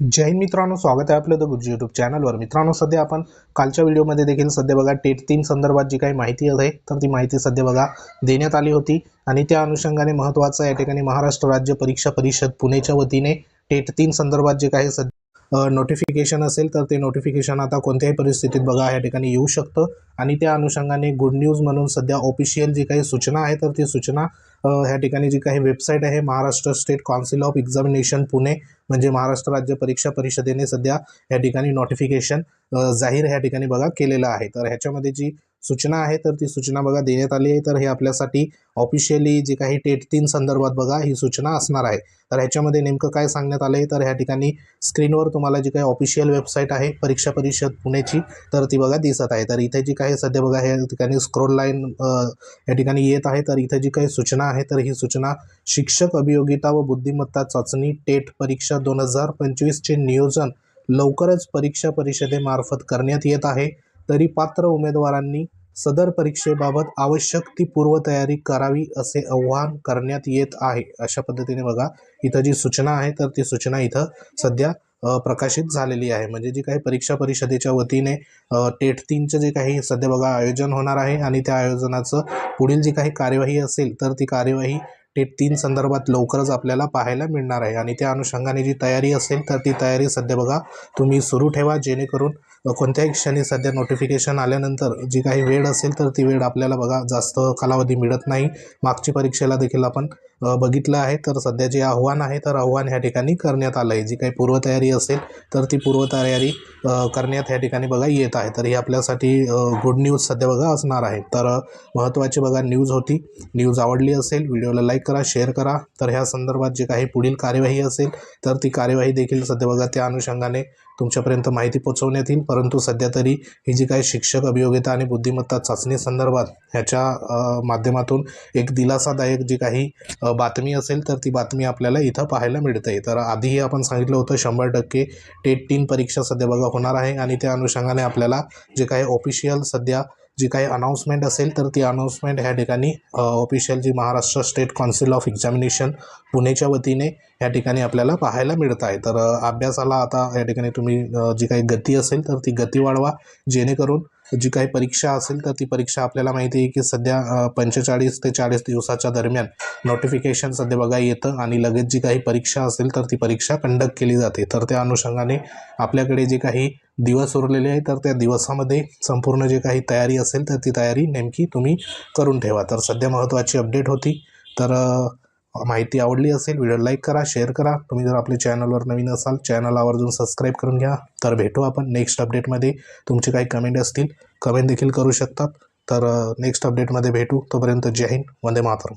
जय हिंद मित्रांनो स्वागत आहे आपलं द गुरुजी यूट्यूब चॅनलवर मित्रांनो सध्या आपण कालच्या व्हिडिओमध्ये देखील सध्या बघा टेट तीन संदर्भात जी काही माहिती आहे तर ती माहिती सध्या बघा देण्यात आली होती. आणि त्या अनुषंगाने महत्त्वाचं या ठिकाणी महाराष्ट्र राज्य परीक्षा परिषद पुणेच्या वतीने टेट तीन संदर्भात जे काही सध्या नोटिफिकेशन असेल तर ते नोटिफिकेशन आता कोणत्याही परिस्थितीत बघा या ठिकाणी येऊ शकतं. आणि त्या अनुषंगाने गुड न्यूज म्हणून सध्या ऑफिशियल जी काही सूचना आहे तर ती सूचना ह्या ठिकाणी जी काही वेबसाईट आहे Maharashtra state council of examination Pune म्हणजे महाराष्ट्र राज्य परीक्षा परिषदेने सध्या या ठिकाणी नोटिफिकेशन जाहीर ह्या ठिकाणी बघा केलेलं आहे. तर ह्याच्यामध्ये जी सूचना आहे तर ती सूचना बघा देण्यात आली आहे. तर हे आपल्यासाठी ऑफिशियली जे काही टेट तीन संदर्भात बघा ही सूचना असणार आहे. तर ह्याच्यामध्ये नेमकं काय सांगण्यात आलं आहे तर ह्या ठिकाणी स्क्रीनवर तुम्हाला जी काही ऑफिशियल वेबसाईट आहे परीक्षा परिषद पुणेची तर ती बघा दिसत आहे. तर इथे जी काही सध्या बघा ह्या ठिकाणी स्क्रोल लाईन या ठिकाणी येत आहे. तर इथे जी काही सूचना आहे तर ही सूचना शिक्षक अभियोगिता व बुद्धिमत्ता चाचणी टेट परीक्षा दोन हजार पंचवीसचे नियोजन लवकरच परीक्षा परिषदेमार्फत करण्यात येत आहे. तरी पात्र उमेदवारांनी सदर परीक्षेबाबत आवश्यक ती पूर्वतयारी करावी असे आवाहन करण्यात येत आहे. अशा पद्धतीने बघा इथं जी सूचना आहे तर ती सूचना इथं सध्या प्रकाशित झालेली आहे. म्हणजे जी काही परीक्षा परिषदेच्या वतीने टेट तीनचं जे काही सध्या बघा आयोजन होणार आहे आणि त्या आयोजनाचं पुढील जी काही कार्यवाही असेल तर ती कार्यवाही ते तीन संदर्भात लवकरच आपल्याला पाहायला मिळणार आहे. आणि त्या अनुषंगाने जी तयारी असेल तर ती तयारी सध्या बघा तुम्ही सुरू ठेवा जेणेकरून कोणत्याही क्षणी सध्या नोटिफिकेशन आल्यानंतर जी काही वेळ असेल तर ती वेळ आपल्याला बघा जास्त कालावधी मिळत नाही. मागची परीक्षेला देखील आपण बघितलं आहे. तर सध्या जे आव्हान आहे तर आव्हान ह्या ठिकाणी करण्यात आलं आहे. जी काही पूर्वतयारी असेल तर ती पूर्वतयारी करण्यात ह्या ठिकाणी बघा येत आहे. तर ही आपल्यासाठी गुड न्यूज सध्या बघा असणार आहे. तर महत्त्वाची बघा न्यूज होती. न्यूज आवडली असेल व्हिडिओला लाईक करा शेअर करा. तर ह्या संदर्भात जे काही पुढील कार्यवाही असेल तर ती कार्यवाही देखील सध्या बघा त्या अनुषंगाने तुमच्यापर्यंत माहिती पोहोचवण्यात येईल. परंतु सध्या तरी ही जी काही शिक्षक अभियोगिता आणि बुद्धिमत्ता चाचणी संदर्भात ह्याच्या माध्यमातून एक दिलासादायक जी काही बातमी असेल तर ती बातमी आपल्याला इथं पाहायला मिळते. तर आधीही आपण सांगितलं होतं शंभर टक्के टेट तीन परीक्षा सध्या बघा होणार आहे. आणि त्या अनुषंगाने आपल्याला जे काही ऑफिशियल सध्या जी काही अनाऊन्समेंट असेल तर ती अनाऊन्समेंट ह्या ठिकाणी official G Maharashtra state council of examination पुणेच्या वतीने या ठिकाणी आपल्याला पाहायला मिळत आहे. तर अभ्यासाला आता या ठिकाणी तुम्ही जी काही गती असेल तर ती गती वाढवा जेणेकरून जी काही परीक्षा असेल तर ती परीक्षा आपल्याला माहिती आहे की सध्या पंचेचाळीस ते चाळीस दिवसाच्या दरम्यान नोटिफिकेशन सध्या बघा येतं आणि लगेच जी काही परीक्षा असेल तर ती परीक्षा कंडक्ट केली जाते. तर त्या अनुषंगाने आपल्याकडे जे काही दिवस उरलेले आहे तर त्या दिवसामध्ये संपूर्ण जे काही तयारी असेल तर ती तयारी नेमकी तुम्ही करून ठेवा. तर सध्या महत्त्वाची अपडेट होती. तर माहिती आवडली असेल व्हिडिओ लाईक करा शेअर करा. तुम्ही जर आपल्या चॅनलवर नवीन असाल चॅनल आवर्जून सबस्क्राईब करून घ्या. तर भेटू आपण नेक्स्ट अपडेटमध्ये तुमचे काही कमेंट असतील कमेंट देखील करू शकतात. तर uh, नेक्स्ट अपडेटमध्ये भेटू. तोपर्यंत जय हिंद वंदे मातरम.